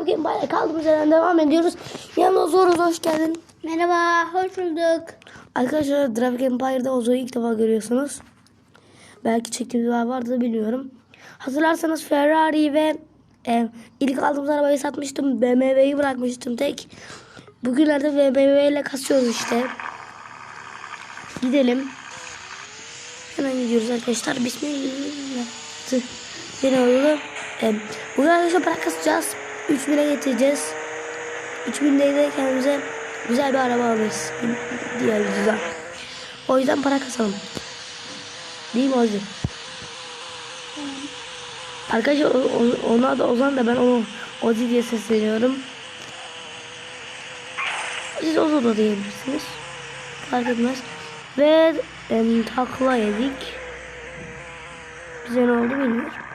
Trafik bayağı kaldığımız yerden devam ediyoruz. Yanına Zoruz hoş geldin. Merhaba, hoş bulduk. Arkadaşlar Traffic Empire'da Ozo'yu ilk defa görüyorsunuz. Belki çekimler vardı bilmiyorum. Hatırlarsanız Ferrari ve e, ilk aldığımız arabayı satmıştım. BMW'yi bırakmıştım tek. Bugünlerde BMW ile kasıyoruz işte. Gidelim. Hemen gidiyoruz arkadaşlar. Bismillah. Yine oldu. E, bugün arkadaşlar para kasacağız. 3000'e getireceğiz. 3000'de de kendimize güzel bir araba alırız. Diğer yüzden. O yüzden para kasalım. Değil mi Ozi? Arkadaşlar ona da Ozan da ben onu Ozi diye sesleniyorum. Siz Ozo da diyebilirsiniz. Fark etmez. Ve em, takla yedik. Bize ne oldu bilmiyorum.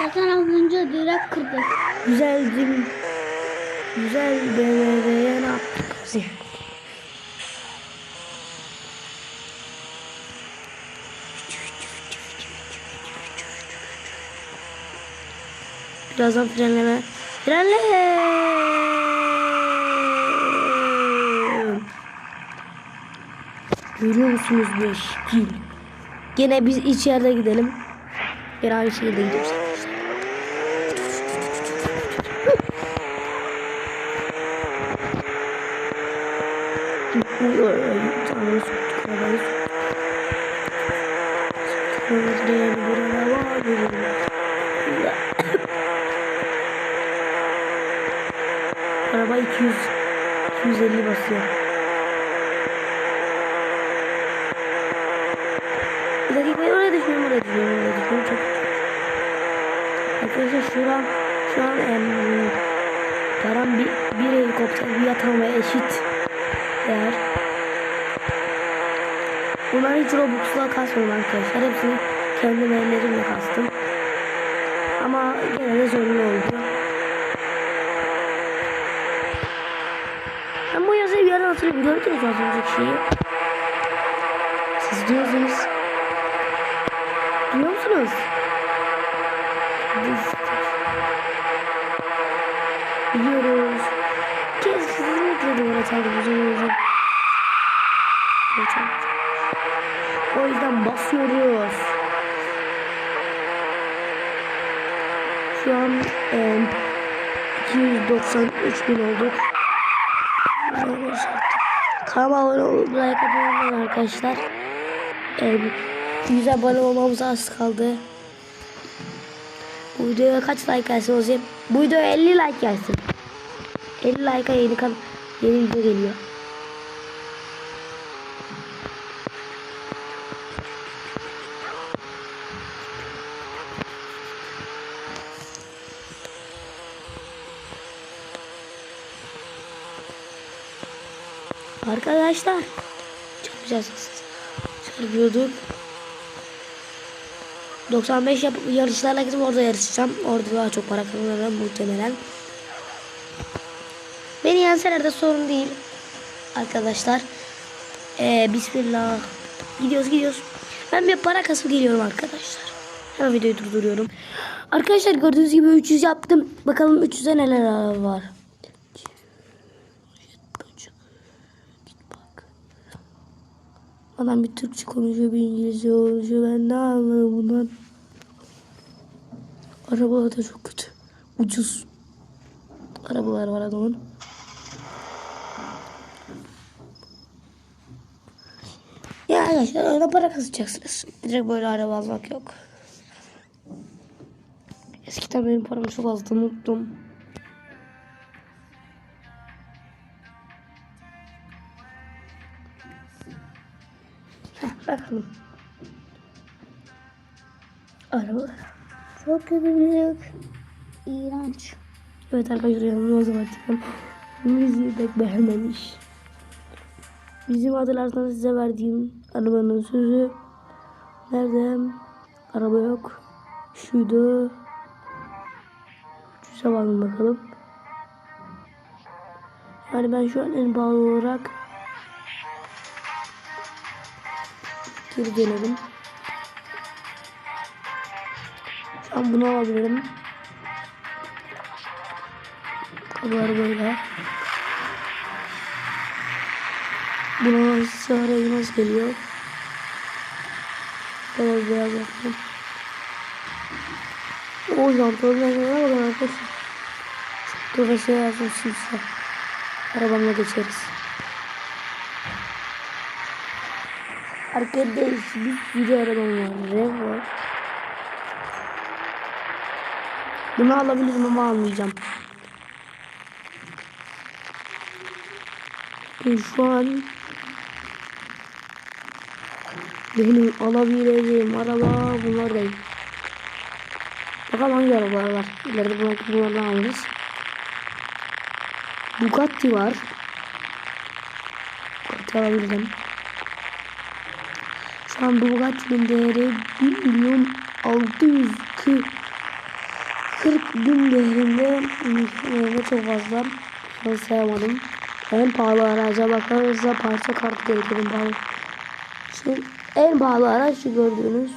Zaten az önce direkt kırdık. Güzel bir güzel BMW'ye ne yaptık? Birazdan frenleme. Frenle! Görüyor musunuz bu şekil? Gene biz içeride gidelim. Gene aynı şekilde gidiyoruz. Canını soktuk, arabayı soktuk. Sıkılmaz bir araba var. Araba 200 250 basıyor. Bir dakika oraya düşüyorum oraya düşüyorum oraya düşüyorum çok Arkadaşlar şu an şu an em, param bir, bir helikopter bir yatağıma eşit değer. Bunlar hiç Robux'la kasmadım arkadaşlar. Hepsini kendi ellerimle kastım. Ama gene de zorunlu oldu. Ben bu yazıyı bir yerden hatırlıyorum. Gördünüz az önceki şeyi? Siz diyorsunuz. Çaldım uzun uzun. O yüzden basıyoruz. Şu an e, 293 bin olduk. Kanalıma abone olup like atmayı arkadaşlar. E, 100 abone olmamıza az kaldı. Bu videoya kaç like gelsin o zaman? Bu videoya 50 like gelsin. 50 like'a yeni kan video geliyor. Arkadaşlar çok güzel ses. Çarpıyorduk. 95 yap yarışlarla gidip orada yarışacağım. Orada daha çok para kazanırım muhtemelen. Yenseler de sorun değil. Arkadaşlar. Ee, Bismillah. Gidiyoruz gidiyoruz. Ben bir para kasıp geliyorum arkadaşlar. Hemen videoyu durduruyorum. Arkadaşlar gördüğünüz gibi 300 yaptım. Bakalım 300'e neler var. Adam bir Türkçe konuşuyor, bir İngilizce konuşuyor. Ben ne anladım bundan? Arabalar da çok kötü. Ucuz. Arabalar var adamın. Arkadaşlar öyle para kazacaksınız. Direkt böyle araba almak yok. Eskiden benim param çok azdı unuttum. Bakalım. Arabalar. Çok kötülük. İğrenç. Evet arkadaşlar yanılmaz artık. Müziği pek beğenmemiş. Bizim hatırlarsanız size verdiğim arabanın sözü. Nerede? Araba yok. Şuydu. Şu zamanın bakalım. Yani ben şu an en pahalı olarak geri dönelim. Şu an bunu alabilirim. Bunlar böyle. Buna sarı nasıl geliyor? Biraz beyaz yaptım. O jantlarına ne var arkadaşlar? Dur şey yazdım simse. Arabamla geçeriz. Arkadaş bir sürü arabam var. Rev var. Bunu alabilirim ama almayacağım. E, Şu an benim alabileceğim araba bunlar değil. Bakalım hangi arabalar var. İleride bunlar- bunlardan alırız. Bugatti var. Bugatti alabilirim. Şu an bu Bugatti'nin değeri 1 milyon 640 40 bin değerinde değerinde çok fazla. Ben sayamadım. En pahalı araca bakarsa parça kartı gerekir en pahalı. Şimdi en pahalı araç şu gördüğünüz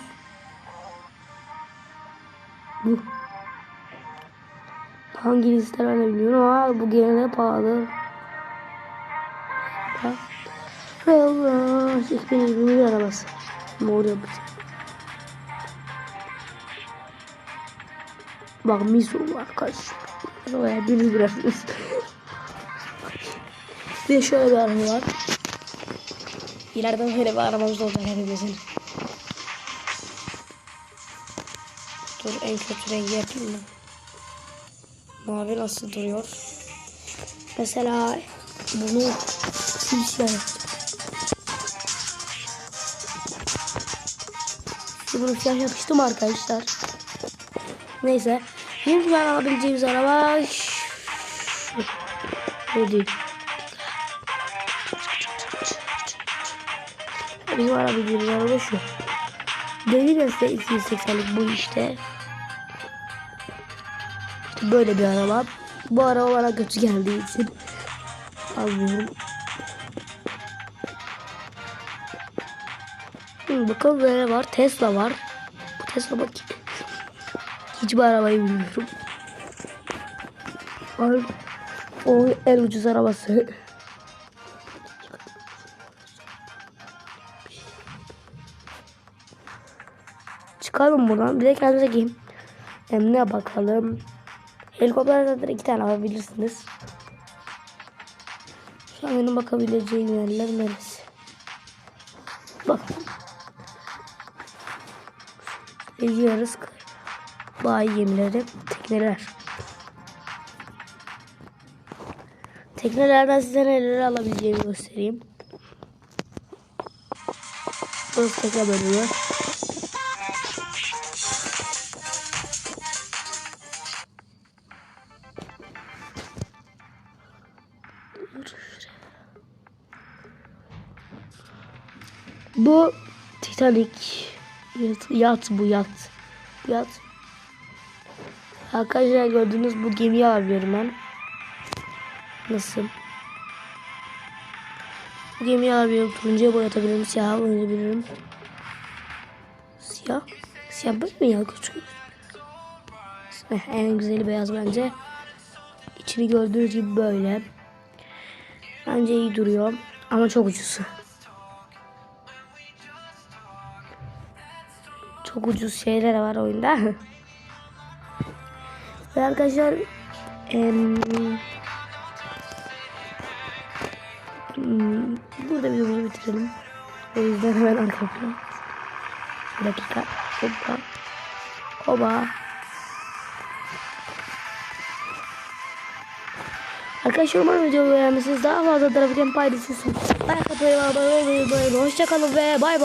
bu. Hangi listeler ben bilmiyorum ama bu gene pahalı. Railroad 2021 arabası. Mor yapısı. Bak miso var kaç. Arabaya biri bırakıyoruz. Bir şöyle bir araba var. İleriden böyle bir arabamız olacak hepimizin. Dur en kötü rengi yapayım mı? Mavi nasıl duruyor? Mesela bunu simsiyah. Şimdi Bunu siyah yapıştım arkadaşlar. Neyse. Bir tane alabileceğimiz araba. Bu değil. Bizim alabileceğimiz araba şu. Deli deste 280'lik bu işte. İşte böyle bir araba. Bu araba bana kötü geldiği için almıyorum. Hı, bakalım böyle var. Tesla var. Bu Tesla bak. Hiçbir arabayı bilmiyorum. Ay, o en ucuz arabası. Çıkalım buradan. Bir de kendimize giyeyim. Hem ne bakalım. Helikopter zaten iki tane alabilirsiniz. Şu an benim bakabileceğim yerler neresi? Bak. Geziyoruz. Bayi gemileri, tekneler. Teknelerden size neleri alabileceğimi göstereyim. Burası tekne bölümü. Bu Titanic yat, yat bu yat. Yat. Arkadaşlar gördüğünüz bu gemiyi alıyorum ben. Nasıl? Bu gemiyi alıyorum. Turuncuya boyatabilirim. Siyah boyatabilirim. Siyah. Siyah böyle mi ya küçük? Eh, En güzeli beyaz bence. İçini gördüğünüz gibi böyle. Bence iyi duruyor. Ama çok ucuz. Çok ucuz şeyler var oyunda. Ve arkadaşlar em, hmm, burada videomuzu bitirelim. O yüzden hemen arka plan. Bir dakika. Hoppa. Hoba. Arkadaşlar umarım videoyu beğenmişsiniz. Daha fazla tarafıken paylaşırsınız. Like atmayı abone olmayı unutmayın. Hoşçakalın ve bay bay.